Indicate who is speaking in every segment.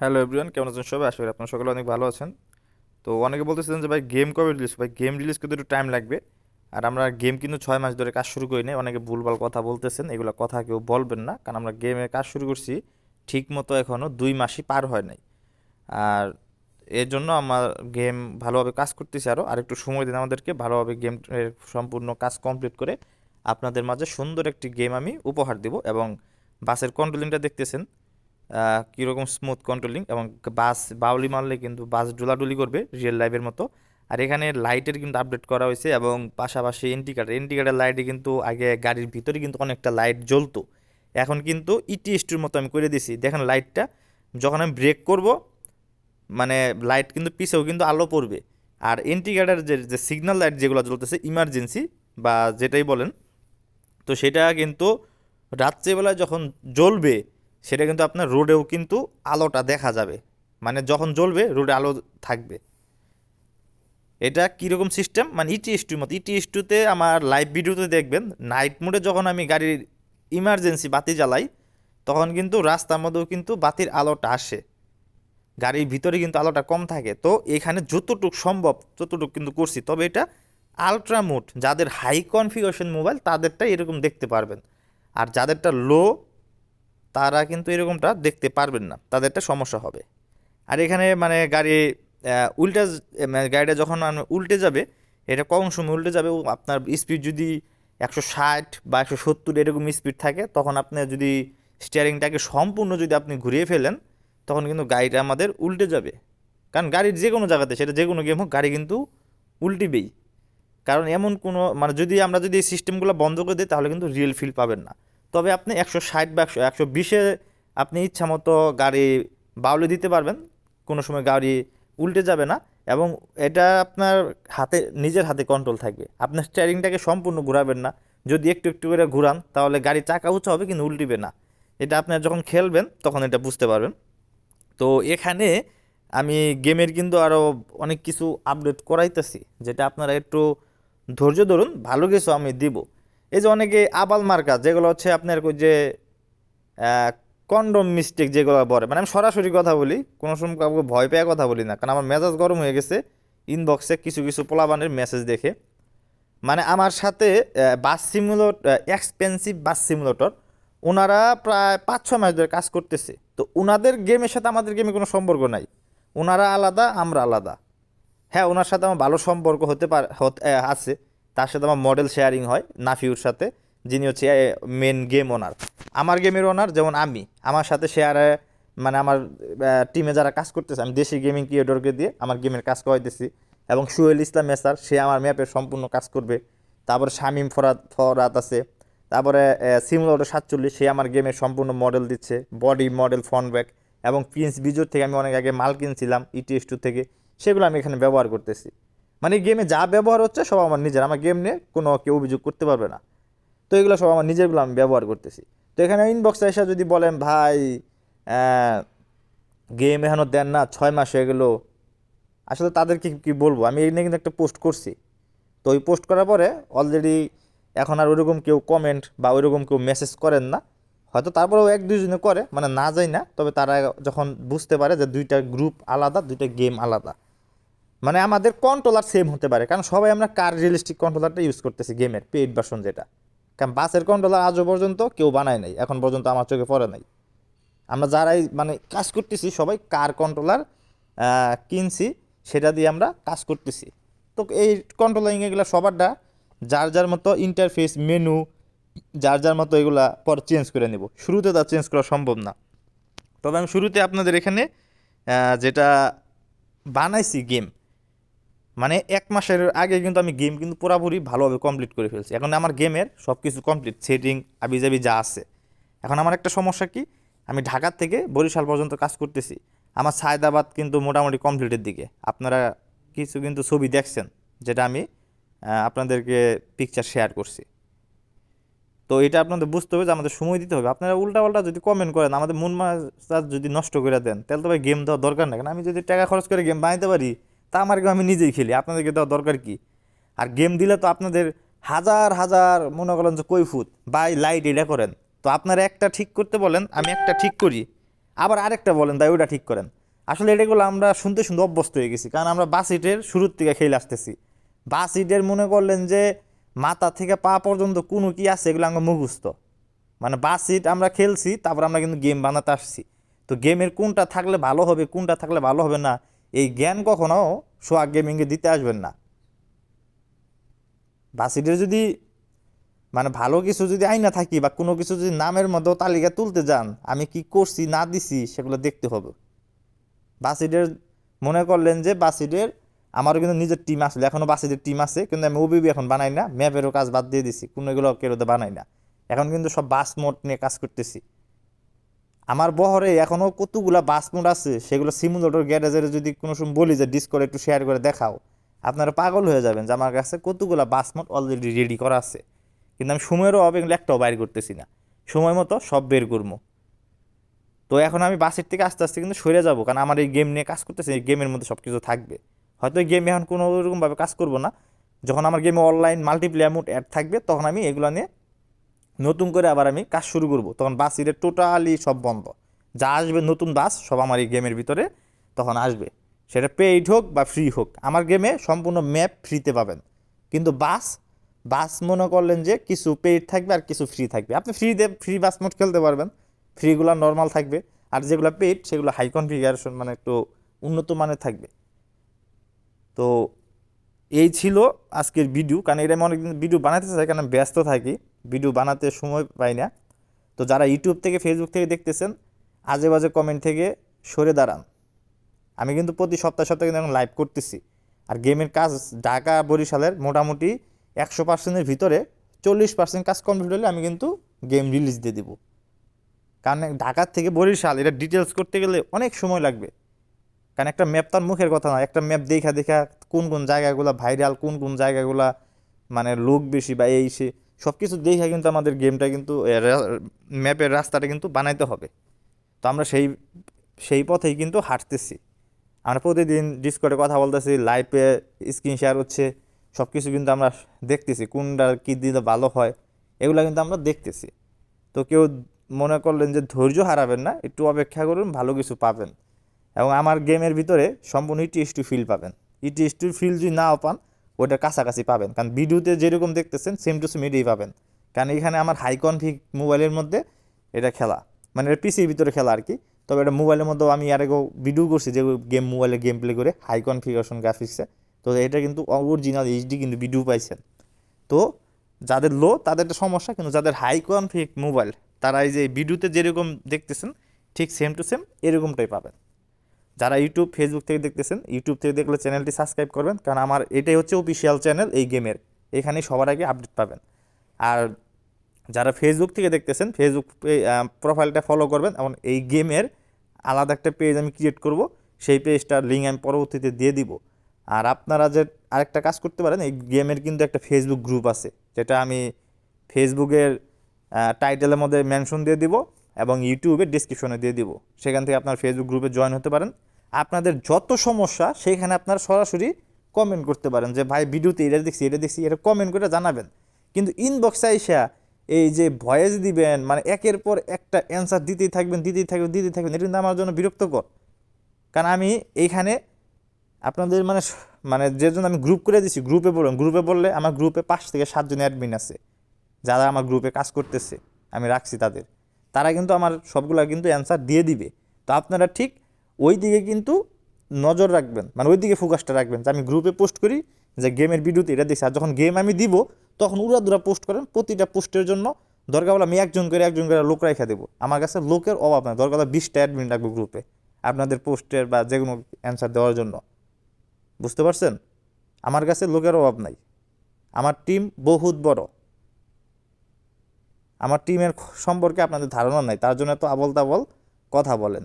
Speaker 1: Hello everyone কেমন আছেন সবাই? করি আপনারা সকলে অনেক ভালো আছেন। তো অনেকে বলতেছিলেন যে, ভাই গেম কবে রিলিজ ভাই গেম রিলিজ করতে একটু টাইম লাগবে। আর আমরা গেম কিন্তু ছয় মাস ধরে কাজ শুরু করি নাই। অনেকে ভুলভাল কথা বলতেছেন, এগুলো কথা কেউ বলবেন না। কারণ আমরা গেমে কাজ শুরু করছি ঠিক মতো এখনও দুই মাসই পার হয় নাই। আর এর জন্য আমার গেম ভালোভাবে কাজ করতেছি আরও আর একটু সময় দিন আমাদেরকে, ভালোভাবে গেম সম্পূর্ণ কাজ কমপ্লিট করে আপনাদের মাঝে সুন্দর একটি গেম আমি উপহার দিব। এবং বাসের কন্ট্রোলিংটা দেখতেছেন কীরকম স্মুথ কন্ট্রোলিং এবং বাস, বাউলি মারলে কিন্তু বাস ডোলাডুলি করবে রিয়েল লাইফের মতো। আর এখানে লাইটের কিন্তু আপডেট করা হয়েছে এবং পাশাপাশি ইন্ডিকেটার ইন্ডিকেটার লাইটে কিন্তু আগে গাড়ির ভিতরে কিন্তু অনেকটা লাইট জ্বলতো। এখন কিন্তু E ইটিএসটির মতো আমি করে দিছি দেখেন লাইটটা যখন আমি ব্রেক করব মানে লাইট কিন্তু পিছেও কিন্তু আলো পড়বে। আর ইন্ডিকেটার যে যে সিগন্যাল লাইট যেগুলো জ্বলতেছে ইমার্জেন্সি বা যেটাই বলেন, তো সেটা কিন্তু রাত্রেবেলায় যখন জ্বলবে সেটা কিন্তু আপনার রোডেও কিন্তু আলোটা দেখা যাবে। মানে যখন জ্বলবে, রোডে আলো থাকবে। এটা কীরকম সিস্টেম মানে ইটিএস টুর মতো। ইটিএস টুতে আমার লাইভ ভিডিওতে দেখবেন নাইট মোডে যখন আমি গাড়ির ইমার্জেন্সি বাতি জ্বালাই, তখন কিন্তু রাস্তার মধ্যেও কিন্তু বাতির আলোটা আসে। গাড়ির ভিতরে কিন্তু আলোটা কম থাকে। তো এখানে যতটুক সম্ভব ততটুক কিন্তু করছি, তবে এটা আলট্রা মোড যাদের হাই কনফিগারেশন মোবাইল তাদেরটা এরকম দেখতে পারবেন। আর যাদেরটা লো তারা কিন্তু এরকমটা দেখতে পারবেন না তাদেরটা সমস্যা হবে। আর এখানে মানে গাড়ি উল্টা মানে গাড়িটা যখন উল্টে যাবে, এটা কম সময় উল্টে যাবে আপনার স্পিড যদি একশো ষাট বা একশো সত্তর এরকম স্পিড থাকে, তখন আপনি যদি স্টিয়ারিংটাকে সম্পূর্ণ যদি আপনি ঘুরিয়ে ফেলেন, তখন কিন্তু গাড়িটা আমাদের উল্টে যাবে। কারণ গাড়ির যে কোনো জায়গাতে, সেটা যে কোনো গেম হোক, গাড়ি কিন্তু উল্টিবেই। কারণ এমন কোনো মানে যদি আমরা যদি এই সিস্টেমগুলো বন্ধ করে দিই, তাহলে কিন্তু রিয়েল ফিল পাবেন না। তবে আপনি একশো ষাট বা একশো একশো বিশে আপনি ইচ্ছা মতো গাড়ি বাউলে দিতে পারবেন। কোনো সময় গাড়ি উল্টে যাবে না এবং এটা আপনার হাতে, নিজের হাতে কন্ট্রোল থাকবে আপনার স্টিয়ারিংটাকে সম্পূর্ণ ঘোরাবেন না। যদি একটু একটু করে ঘুরান, তাহলে গাড়ি চাকা উঁচু হবে, কিন্তু উল্টিবে না। এটা আপনার যখন খেলবেন, তখন এটা বুঝতে পারবেন। তো এখানে আমি গেমের কিন্তু আরও অনেক কিছু আপডেট করাইতেছি, যেটা আপনারা একটু ধৈর্য ধরুন, ভালো কিছু আমি দিব। এই যে অনেকে আবাল মার্কা, যেগুলো হচ্ছে আপনার ওই যে কন্ডম মিস্টেক যেগুলো বলে মানে আমি সরাসরি কথা বলি, কোনো সময় কাউকে ভয় পেয়ে কথা বলি না, কারণ আমার মেজাজ গরম হয়ে গেছে ইনবক্সে কিছু কিছু পোলাবানের মেসেজ দেখে। মানে আমার সাথে bus simulate expensive bus simulator ওনারা প্রায় পাঁচ ছ মাস ধরে কাজ করতেছে। তো ওনাদের গেমের সাথে আমাদের গেমে কোনো সম্পর্ক নাই। ওনারা আলাদা, আমরা আলাদা। হ্যাঁ ওনার সাথে আমার ভালো সম্পর্ক হতে পারে আছে। তার সাথে আমার মডেল শেয়ারিং হয়, নাফিউর সাথে, যিনি হচ্ছে মেন গেম ওনার আমার গেমের ওনার যেমন আমি, আমার সাথে শেয়ারে মানে আমার টিমে যারা কাজ করতেছে, আমি দেশি গেমিং ক্রিয়েটরকে দিয়ে আমার গেমের কাজ করাইতেছি। এবং সুহেল ইসলাম মেসার সে আমার ম্যাপের সম্পূর্ণ কাজ করবে। তারপরে শামীম ফরাদ ফরাত আছে। তারপরে সিমুলেটর সাতচল্লিশ, সে আমার গেমের সম্পূর্ণ মডেল দিচ্ছে বডি মডেল ফ্রন্ট ব্যাক এবং প্রিন্স বিজোর থেকে আমি অনেক আগে মাল কিনছিলাম ইটিএস টু থেকে। সেগুলো আমি এখানে ব্যবহার করতেছি। মানে গেমে যা ব্যবহার হচ্ছে সব আমার নিজের। আমার গেম নিয়ে কোনো কেউ অভিযোগ করতে পারবে না। তো এগুলো সব আমার নিজেরগুলো আমি ব্যবহার করতেছি। তো এখানে ইনবক্সে এসে যদি বলেন, ভাই গেম এখনও দেন না, ছয় মাস হয়ে গেলো। আসলে তাদেরকে কি বলব? আমি এই নিয়ে কিন্তু একটা পোস্ট করছি। তো ওই পোস্ট করার পরে অলরেডি এখন আর ওইরকম কেউ কমেন্ট বা ওইরকম কেউ মেসেজ করেন না। হয়তো তারপরেও এক, দুইজনে করে মানে না যায় না, তবে তারা যখন বুঝতে পারে যে দুইটা গ্রুপ আলাদা, দুইটা গেম আলাদা। মানে আমাদের কন্ট্রোলার সেম হতে পারে। কারণ সবাই আমরা কার রিয়েলিস্টিক কন্ট্রোলারটা ইউজ করতেছি গেমের পেইড ভার্সন যেটা। কারণ বাসের কন্ট্রোলার আজও পর্যন্ত কেউ বানায় নাই। এখন পর্যন্ত আমার চোখে পড়ে নাই। আমরা যারাই মানে কাজ করতেছি, সবাই কার কন্ট্রোলার কিনছি, সেটা দিয়ে আমরা কাজ করতেছি। তো এই কন্ট্রোলিং এগুলো সবারটা যার যার মতো ইন্টারফেস মেনু যার যার মতো এগুলা পর চেঞ্জ করে নেব। শুরুতে তা চেঞ্জ করা সম্ভব না। তবে আমি শুরুতে আপনাদের এখানে যেটা বানাইছি গেম মানে এক মাসের আগে কিন্তু আমি গেম কিন্তু পুরোপুরি ভালোভাবে কমপ্লিট করে ফেলছি। এখন আমার গেমের সব কিছু কমপ্লিট সেটিং আবিজাবি যা আছে। এখন আমার একটা সমস্যা কি? আমি ঢাকার থেকে বরিশাল পর্যন্ত কাজ করতেছি। আমার সায়দাবাদ কিন্তু মোটামুটি কমপ্লিটের দিকে। আপনারা কিছু কিন্তু ছবি দেখছেন, যেটা আমি আপনাদেরকে পিকচার শেয়ার করছি। তো এটা আপনাদের বুঝতে হবে যে আমাদের সময় দিতে হবে। আপনারা উল্টাপাল্টা যদি কমেন্ট করেন, আমাদের মন মাছ যদি নষ্ট করে দেন, তাহলে তো ভাই গেম দেওয়ার দরকার না কারণ আমি যদি টাকা খরচ করে গেম বানাইতে পারি তা আমার গেম আমি নিজেই খেলি। আপনাদেরকে দেওয়া দরকার কি? আর গেম দিলে তো আপনাদের হাজার হাজার মনে করেন যে কৈফুত বাই লাইট এটা করেন। তো আপনারা একটা ঠিক করতে বলেন, আমি একটা ঠিক করি। আবার আরেকটা বলেন, তাই ওটা ঠিক করেন। আসলে এটাগুলো আমরা শুনতে শুনতে অভ্যস্ত হয়ে গেছি, কারণ আমরা বাস সিটের শুরুর থেকে খেলে আসতেছি। বাস সিটের মনে করলেন যে মাথা থেকে পা পর্যন্ত কোনো কি আছে, এগুলো আমরা মুখস্থ। মানে বাস সিট আমরা খেলছি, তারপর আমরা কিন্তু গেম বানাতে আসছি। তো গেমের কোনটা থাকলে ভালো হবে, কোনটা থাকলে ভালো হবে না, এই জ্ঞান কখনো সোয়াগ গেমিংয়ে দিতে আসবেন না। বাসিটের যদি মানে ভালো কিছু যদি আইনা থাকি বা কোনো কিছু যদি নামের মধ্যেও তালিকা তুলতে যান, আমি কি করছি, না দিছি, সেগুলো দেখতে হবে। বাসিডের মনে করলেন যে বাসিডের আমারও কিন্তু নিজের টিম আসলে এখনও বাসিডের টিম আছে, কিন্তু আমি ওবিবি এখন বানাই না ম্যাপেরও কাজ বাদ দিয়ে দিছি, কোনো এগুলো কেরোতে বানাই না। এখন কিন্তু সব বাস মোট নিয়ে কাজ করতেছি। আমার বহরে এখনও কতগুলো বাস মোড আছে, সেগুলো সিমুলেটর গ্যারেজের যদি কোনো সময় বলি যে ডিসকোড একটু শেয়ার করে দেখাও, আপনারা পাগল হয়ে যাবেন যে আমার কাছে কতগুলো বাস মোড অলরেডি রেডি করা আছে। কিন্তু আমি সময়েরও অভাবে এগুলো একটাও বাইর করতেছি না। সময় মতো সব বের করব। তো এখন আমি বাসের থেকে আস্তে আস্তে কিন্তু সরে যাব, কারণ আমার এই গেম নিয়ে কাজ করতেছি, এই গেমের মধ্যে সব কিছু থাকবে। হয়তো এই গেমে এখন কোনো রকমভাবে কাজ করব না। যখন আমার গেমে অনলাইন মাল্টিপ্লেয়ার মোড অ্যাড থাকবে, তখন আমি এগুলো নিয়ে নতুন করে আবার আমি কাজ শুরু করব। তখন বাসিরে টোটালি সব বন্ধ। যা আসবে নতুন বাস, সব আমার এই গেমের ভিতরে তখন আসবে। সেটা পেইড হোক বা ফ্রি হোক, আমার গেমে সম্পূর্ণ ম্যাপ ফ্রিতে পাবেন। কিন্তু বাস বাস মনে করলেন যে কিছু পেইড থাকবে আর কিছু ফ্রি থাকবে। আপনি ফ্রিতে ফ্রি বাস মোট খেলতে পারবেন। ফ্রিগুলো নর্মাল থাকবে। আর যেগুলো পেইড সেগুলো হাই কনফিগারেশন মানে একটু উন্নত মানের থাকবে। তো এই ছিল আজকের ভিডিও কারণ এটা আমি অনেকদিন ভিডিও বানাতে চাই, কারণ ব্যস্ত থাকি। ভিডিও বানাতে সময় পাই না। তো যারা ইউটিউব থেকে ফেসবুক থেকে দেখতেছেন আজে বাজে কমেন্ট থেকে সরে দাঁড়ান। আমি কিন্তু প্রতি সপ্তাহে সপ্তাহে কিন্তু এখন লাইভ করতেছি। আর গেমের কাজ ঢাকা, বরিশালের মোটামুটি একশো পার্সেন্টের ভিতরে চল্লিশ পার্সেন্ট কাজ কমপ্লিট হলে আমি কিন্তু গেম রিলিজ দিয়ে দেবো। কারণ ঢাকার থেকে বরিশাল, এটা ডিটেলস করতে গেলে অনেক সময় লাগবে। কারণ একটা ম্যাপ তার মুখের কথা না, একটা ম্যাপ দেখা দেখা কোন কোন জায়গাগুলো ভাইরাল কোন কোন জায়গাগুলো মানে লোক বেশি বা এই সে সব কিছু দেখে কিন্তু আমাদের গেমটা কিন্তু ম্যাপের রাস্তাটা কিন্তু বানাইতে হবে। তো আমরা সেই সেই পথেই কিন্তু হাঁটতেছি। আমরা প্রতিদিন ডিসকর্ডে কথা বলতেছি লাইভে স্ক্রিন শেয়ার হচ্ছে সব কিছু কিন্তু আমরা দেখতেছি, কোনটা কী দিলে ভালো হয়, এগুলো কিন্তু আমরা দেখতেছি। তো কেউ মনে করলেন যে ধৈর্য হারাবেন না, একটু অপেক্ষা করুন, ভালো কিছু পাবেন। এবং আমার গেমের ভিতরে সম্পূর্ণ ইটিএস টু ফিল পাবেন। ইটিএস টু ফিল যদি নাও পান ওইটার কাছাকাছি পাবেন। কারণ ভিডিওতে যেরকম দেখতেছেন সেম টু সেম এটাই পাবেন। কারণ এখানে আমার হাই কনফিগ মোবাইলের মধ্যে এটা খেলা। মানে এটা পিসির ভিতরে খেলা আর কি। তবে এটা মোবাইলের মধ্যেও আমি আর আগেও ভিডিও করছি যে গেম মোবাইলে গেম প্লে করে হাই কনফিগারেশন গ্রাফিক্সে তো এটা কিন্তু অরিজিনাল এইচডি কিন্তু ভিডিও পাইছেন। তো যাদের লো তাদের একটা সমস্যা, কিন্তু যাদের হাই কনফিগ মোবাইল তারা এই যে ভিডিওতে যেরকম দেখতেছেন, ঠিক সেম টু সেম এরকমটাই পাবেন। যারা ইউটিউব ফেসবুক থেকে দেখতেছেন ইউটিউব থেকে দেখলে চ্যানেলটি সাবস্ক্রাইব করবেন, কারণ আমার এটাই হচ্ছে অফিসিয়াল চ্যানেল এই গেমের এখানে সবার আগে আপডেট পাবেন। আর যারা ফেসবুক থেকে দেখতেছেন ফেসবুক প্রোফাইলটা ফলো করবেন, এবং এই গেমের আলাদা একটা পেজ আমি ক্রিয়েট করব, সেই পেজটার লিঙ্ক আমি পরবর্তীতে দিয়ে দিব। আর আপনারা যে আরেকটা কাজ করতে পারেন, এই গেমের কিন্তু একটা ফেসবুক গ্রুপ আছে, যেটা আমি ফেসবুকের টাইটেলের মধ্যে মেনশন দিয়ে দিব, এবং ইউটিউবে ডিসক্রিপশনে দিয়ে দিব। সেখান থেকে আপনার ফেসবুক গ্রুপে জয়েন হতে পারেন। আপনাদের যত সমস্যা, সেইখানে আপনারা সরাসরি কমেন্ট করতে পারেন যে, ভাই, ভিডিওতে এটা দেখছি এটা দেখছি এটা কমেন্ট করে জানাবেন। কিন্তু ইনবক্সে আইসা এই যে ভয়েস দিবেন মানে একের পর একটা অ্যান্সার দিতেই থাকবেন দিতেই থাকবেন দিতেই থাকবেন, এটা কিন্তু আমার জন্য বিরক্তকর। কারণ আমি এইখানে আপনাদের মানে মানে যে জন্য আমি গ্রুপ করে দিচ্ছি গ্রুপে বলুন গ্রুপে বললে আমার গ্রুপে পাঁচ থেকে সাতজন অ্যাডমিন আছে, যারা আমার গ্রুপে কাজ করতেছে, আমি রাখছি তাদের। তারা কিন্তু আমার সবগুলো কিন্তু অ্যান্সার দিয়ে দিবে। তো আপনারা ঠিক ওই দিকে কিন্তু নজর রাখবেন মানে ওই দিকে ফোকাসটা রাখবেন যে আমি গ্রুপে পোস্ট করি যে গেমের ভিডিওতে এটা দেখছি আর যখন গেম আমি দিব, তখন উড়াদুরা পোস্ট করেন, প্রতিটা পোস্টের জন্য দরকার বলে আমি একজন করে একজন করে লোক রেখে দেবো। আমার কাছে লোকের অভাব নাই, দরকার হলে বিশটা অ্যাডমিন রাখব গ্রুপে আপনাদের পোস্টের বা যে কোনো অ্যান্সার দেওয়ার জন্য। বুঝতে পারছেন? আমার কাছে লোকের অভাব নাই। আমার টিম বহুত বড়। আমার টিমের সম্পর্কে আপনাদের ধারণা নাই, তার জন্য তো আবল তাবল কথা বলেন।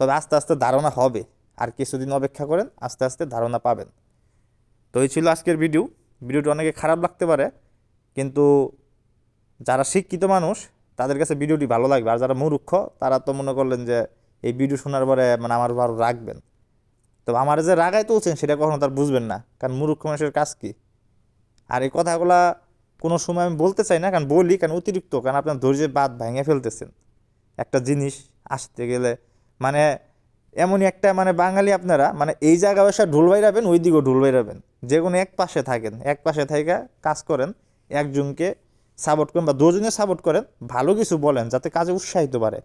Speaker 1: তবে আস্তে আস্তে ধারণা হবে। আর কিছুদিন অপেক্ষা করেন, আস্তে আস্তে ধারণা পাবেন। তো এই ছিল আজকের ভিডিও। ভিডিওটা অনেকে খারাপ লাগতে পারে, কিন্তু যারা শিক্ষিত মানুষ, তাদের কাছে ভিডিওটি ভালো লাগবে। আর যারা মূর্খ, তারা তো মনে করলেন যে এই ভিডিও শোনার পরে মানে আমার ভালো রাখবেন তো আমার যে রাগাই তুলছেন, সেটা কখনো তার বুঝবেন না। কারণ মূর্খ মানুষের কাজ কি? আর এই কথাগুলা কোনো সময় আমি বলতে চাই না, কারণ বলি, কারণ অতিরিক্ত। কারণ আপনার ধৈর্যের বাদ ভেঙে ফেলতেছেন। একটা জিনিস আসতে গেলে মানে এমনই একটা মানে বাঙালি আপনারা মানে এই জায়গায় বসে ঢোল বাইরাবেন, ওই দিকেও ঢোল বাইরাবেন। যে কোনো এক পাশে থাকেন, এক পাশে থেকে কাজ করেন, একজনকে সাপোর্ট করেন বা দুজনে সাপোর্ট করেন, ভালো কিছু বলেন যাতে কাজে উৎসাহিত পারে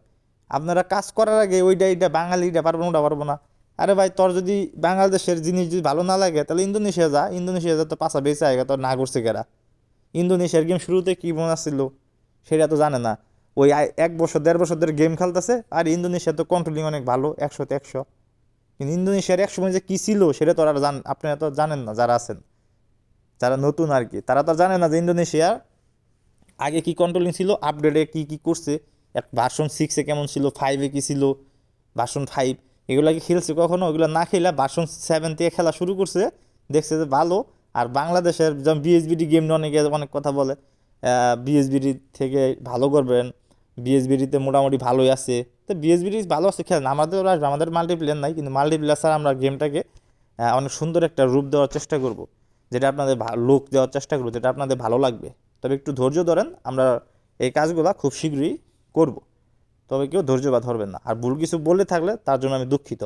Speaker 1: আপনারা কাজ করার আগে ওইটা এইটা, বাঙালিটা পারব না, ওটা পারব না। আরে ভাই, তোর যদি বাংলাদেশের জিনিস যদি ভালো না লাগে, তাহলে ইন্দোনেশিয়া যা ইন্দোনেশিয়া যা তো পাশা বেঁচে আগে তোর না করছে কেরা? ইন্দোনেশিয়ার গেম শুরুতে কী মনে আসছিল সেটা তো জানে না। ওই এক বছর, দেড় বছর ধরে গেম খেলতেছে। আর ইন্দোনেশিয়া তো কন্ট্রোলিং অনেক ভালো, একশোতে একশো। কিন্তু ইন্দোনেশিয়ার এক সময় যে কী ছিল, সেটা তো আর জান আপনারা তো জানেন না, যারা আছেন। যারা নতুন আর কি। তারা তো জানে না যে ইন্দোনেশিয়ার আগে কি কন্ট্রোলিং ছিল আপডেটে কি কি করছে। এক ভার্সন সিক্সে কেমন ছিল ফাইভে কী ছিল ভার্সন ফাইভ এগুলো কি খেলছে কখনো? ওগুলো না খেলে ভার্সন সেভেন থেকে খেলা শুরু করছে। দেখছে যে ভালো। আর বাংলাদেশের যেমন বিএসবিডি গেম নিয়ে অনেকে অনেক কথা বলে। বিএসবিডি থেকে ভালো করবেন। বিএসবিডিতে মোটামুটি ভালোই আছে। তো বিএসবিডি ভালো আছে খেলেন আমাদের আসবে, আমাদের মাল্টিপ্লেয়ার নাই, কিন্তু মাল্টিপ্লেয়ার ছাড়া আমরা গেমটাকে অনেক সুন্দর একটা রূপ দেওয়ার চেষ্টা করব, যেটা আপনাদের লুক দেওয়ার চেষ্টা করব, যেটা আপনাদের ভালো লাগবে। তবে একটু ধৈর্য ধরেন, আমরা এই কাজগুলো খুব শীঘ্রই করব। তবে কেউ ধৈর্য বা ধরবেন না। আর ভুল কিছু বলে থাকলে তার জন্য আমি দুঃখিত।